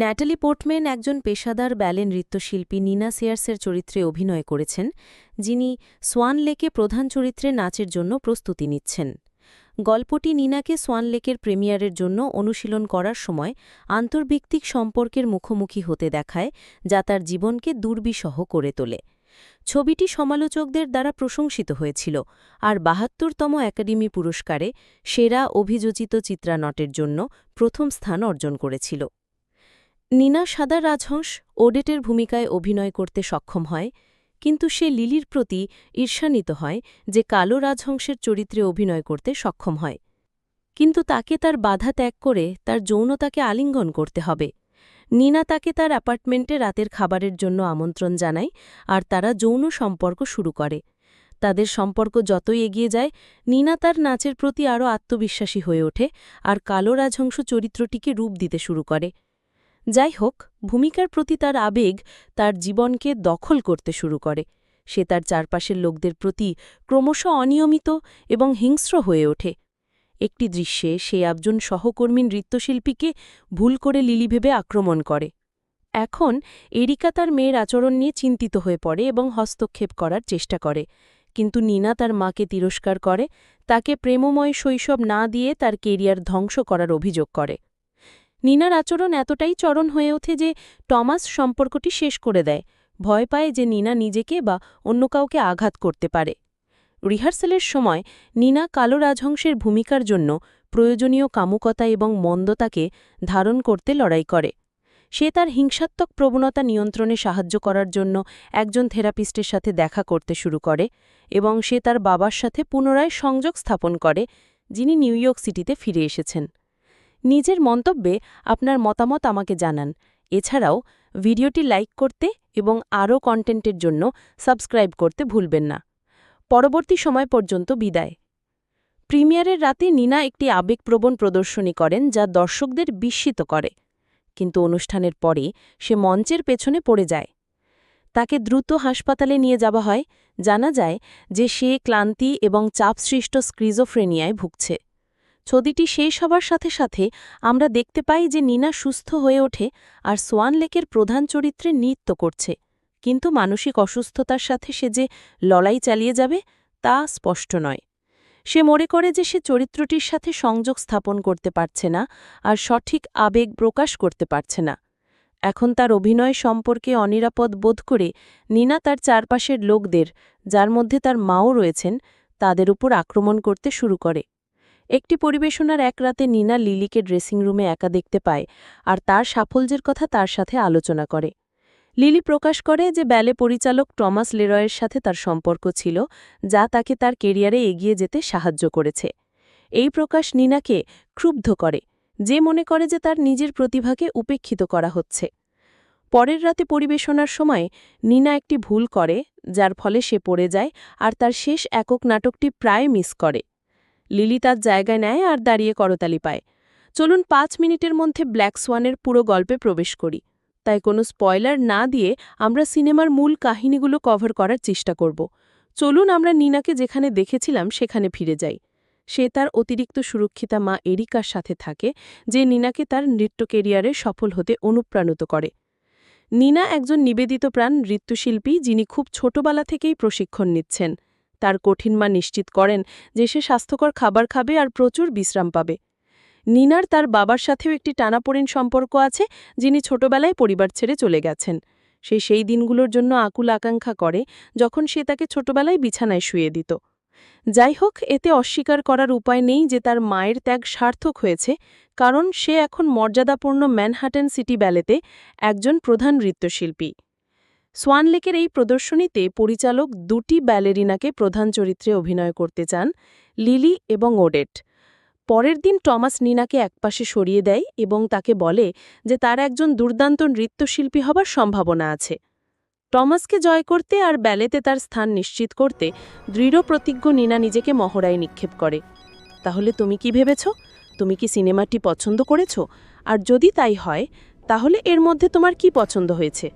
ন্যাটালি Portman একজন পেশাদার ব্যালে নৃত্যশিল্পী নিনা সেয়ার্সের চরিত্রে অভিনয় করেছেন, যিনি সোয়ান লেকে প্রধান চরিত্রে নাচের জন্য প্রস্তুতি নিচ্ছেন। গল্পটি নিনাকে সোয়ান লেকের প্রেমিয়ারের জন্য অনুশীলন করার সময় আন্তর্ভিত্তিক সম্পর্কের মুখোমুখি হতে দেখায়, যা তার জীবনকে দুর্বিষহ করে তোলে। ছবিটি সমালোচকদের দ্বারা প্রশংসিত হয়েছিল, আর বাহাত্তরতম একাডেমি পুরস্কারে সেরা অভিযোজিত চিত্রানটের জন্য প্রথম স্থান অর্জন করেছিল। নিনা সাদা রাজহংস ওডেটের ভূমিকায় অভিনয় করতে সক্ষম হয়, কিন্তু সে লিলির প্রতি ঈর্ষান্বিত হয় যে কালো রাজহংসের চরিত্রে অভিনয় করতে সক্ষম হয়। কিন্তু তাকে তার বাধা ত্যাগ করে তার যৌনতাকে আলিঙ্গন করতে হবে। নিনা তাকে তার অ্যাপার্টমেন্টে রাতের খাবারের জন্য আমন্ত্রণ জানায় আর তারা যৌন সম্পর্ক শুরু করে। তাদের সম্পর্ক যতই এগিয়ে যায়, নিনা তার নাচের প্রতি আরও আত্মবিশ্বাসী হয়ে ওঠে আর কালো রাজহংস চরিত্রটিকে রূপ দিতে শুরু করে। যাই হোক ভূমিকার প্রতি তার আবেগ তার জীবনকে দখল করতে শুরু করে। সে তার চারপাশের লোকদের প্রতি ক্রমশ অনিয়মিত এবং হিংস্র হয়ে ওঠে। একটি দৃশ্যে সে একজন সহকর্মী নৃত্যশিল্পীকে ভুল করে লিলি ভেবে আক্রমণ করে। এখন এরিকা তার মেয়ের আচরণ নিয়ে চিন্তিত হয়ে পড়ে এবং হস্তক্ষেপ করার চেষ্টা করে। কিন্তু নিনা তার মাকে তিরস্কার করে, তাকে প্রেমময় শৈশব না দিয়ে তার কেরিয়ার ধ্বংস করার অভিযোগ করে। নিনার আচরণ এতটাই চরণ হয়ে ওঠে যে টমাস সম্পর্কটি শেষ করে দেয়। ভয় পায় যে নিনা নিজেকে বা অন্য কাউকে আঘাত করতে পারে। রিহার্সালের সময় নিনা কালো রাজহংসের ভূমিকার জন্য প্রয়োজনীয় কামুকতা এবং মন্দতাকে ধারণ করতে লড়াই করে। সে তার হিংসাত্মক প্রবণতা নিয়ন্ত্রণে সাহায্য করার জন্য একজন থেরাপিস্টের সাথে দেখা করতে শুরু করে এবং সে তার বাবার সাথে পুনরায় সংযোগ স্থাপন করে, যিনি নিউ ইয়র্ক সিটিতে ফিরে এসেছেন। নিজের মন্তব্যে আপনার মতামত আমাকে জানান। এছাড়াও, ভিডিওটি লাইক করতে এবং আরও কন্টেন্টের জন্য সাবস্ক্রাইব করতে ভুলবেন না। পরবর্তী সময় পর্যন্ত বিদায়। প্রিমিয়ারের রাতে নিনা একটি আবেগপ্রবণ প্রদর্শনী করেন যা দর্শকদের বিস্মিত করে। কিন্তু অনুষ্ঠানের পরে সে মঞ্চের পেছনে পড়ে যায়। তাকে দ্রুত হাসপাতালে নিয়ে যাওয়া হয়। জানা যায় যে সে ক্লান্তি এবং চাপসৃষ্ট স্ক্রিজোফ্রেনিয়ায় ভুগছে। ছবিটি শেষ হবার সাথে সাথে আমরা দেখতে পাই যে নিনা সুস্থ হয়ে ওঠে আর সোয়ান লেকের প্রধান চরিত্রে নৃত্য করছে। কিন্তু মানসিক অসুস্থতার সাথে সে যে লড়াই চালিয়ে যাবে তা স্পষ্ট নয়। সে মনে করে যে সে চরিত্রটির সাথে সংযোগ স্থাপন করতে পারছে না আর সঠিক আবেগ প্রকাশ করতে পারছে না। এখন তার অভিনয় সম্পর্কে অনিরাপদ বোধ করে নিনা তার চারপাশের লোকদের, যার মধ্যে তার মাও রয়েছেন, তাদের উপর আক্রমণ করতে শুরু করে। একটি পরিবেশনার এক রাতে নিনা লিলিকে ড্রেসিং রুমে একা দেখতে পায় আর তার সাফল্যের কথা তার সাথে আলোচনা করে। লিলি প্রকাশ করে যে ব্যালে পরিচালক টমাস লেরয়ের সাথে তার সম্পর্ক ছিল, যা তাকে তার কেরিয়ারে এগিয়ে যেতে সাহায্য করেছে। এই প্রকাশ নিনাকে ক্ষুব্ধ করে, যে মনে করে যে তার নিজের প্রতিভাকে উপেক্ষিত করা হচ্ছে। পরের রাতে পরিবেশনার সময় নিনা একটি ভুল করে, যার ফলে সে পড়ে যায় আর তার শেষ একক নাটকটি প্রায় মিস করে। লিলি তার জায়গায় নেয় আর দাঁড়িয়ে করতালি পায়। চলুন পাঁচ মিনিটের মধ্যে ব্ল্যাক সোয়ানের পুরো গল্পে প্রবেশ করি। তাই কোনো স্পয়লার না দিয়ে আমরা সিনেমার মূল কাহিনীগুলো কভার করার চেষ্টা করব। চলুন আমরা নিনাকে যেখানে দেখেছিলাম সেখানে ফিরে যাই। সে তার অতিরিক্ত সুরক্ষিতা মা এরিকার সাথে থাকে, যে নিনাকে তার নৃত্য কেরিয়ারে সফল হতে অনুপ্রাণিত করে। নিনা একজন নিবেদিত প্রাণ নৃত্যশিল্পী যিনি খুব ছোটবেলা থেকেই প্রশিক্ষণ নিচ্ছেন। তার কঠিন মা নিশ্চিত করেন যে সে স্বাস্থ্যকর খাবার খাবে আর প্রচুর বিশ্রাম পাবে। নিনার তার বাবার সাথেও একটি টানাপোড়েন সম্পর্ক আছে, যিনি ছোটবেলায় পরিবার ছেড়ে চলে গেছেন। সে সেই দিনগুলোর জন্য আকুল আকাঙ্ক্ষা করে, যখন সে তাকে ছোটবেলায় বিছানায় শুয়ে দিত। যাই হোক, এতে অস্বীকার করার উপায় নেই যে তার মায়ের ত্যাগ সার্থক হয়েছে, কারণ সে এখন মর্যাদাপূর্ণ ম্যানহাটন সিটি ব্যালেতে একজন প্রধান নৃত্যশিল্পী। সোয়ানলেকের এই প্রদর্শনীতে পরিচালক দুটি ব্যালেরিনাকে প্রধান চরিত্রে অভিনয় করতে চান লিলি এবং ওডেট। পরের দিন টমাস নিনাকে একপাশে সরিয়ে দেয় এবং তাকে বলে যে তার একজন দুর্দান্ত নৃত্যশিল্পী হবার সম্ভাবনা আছে। টমাসকে জয় করতে আর ব্যালেতে তার স্থান নিশ্চিত করতে দৃঢ় প্রতিজ্ঞ নিনা নিজেকে মহড়ায় নিক্ষেপ করে। তাহলে তুমি কি ভেবেছ? তুমি কি সিনেমাটি পছন্দ করেছ? আর যদি তাই হয়, তাহলে এর মধ্যে তোমার কি পছন্দ হয়েছে?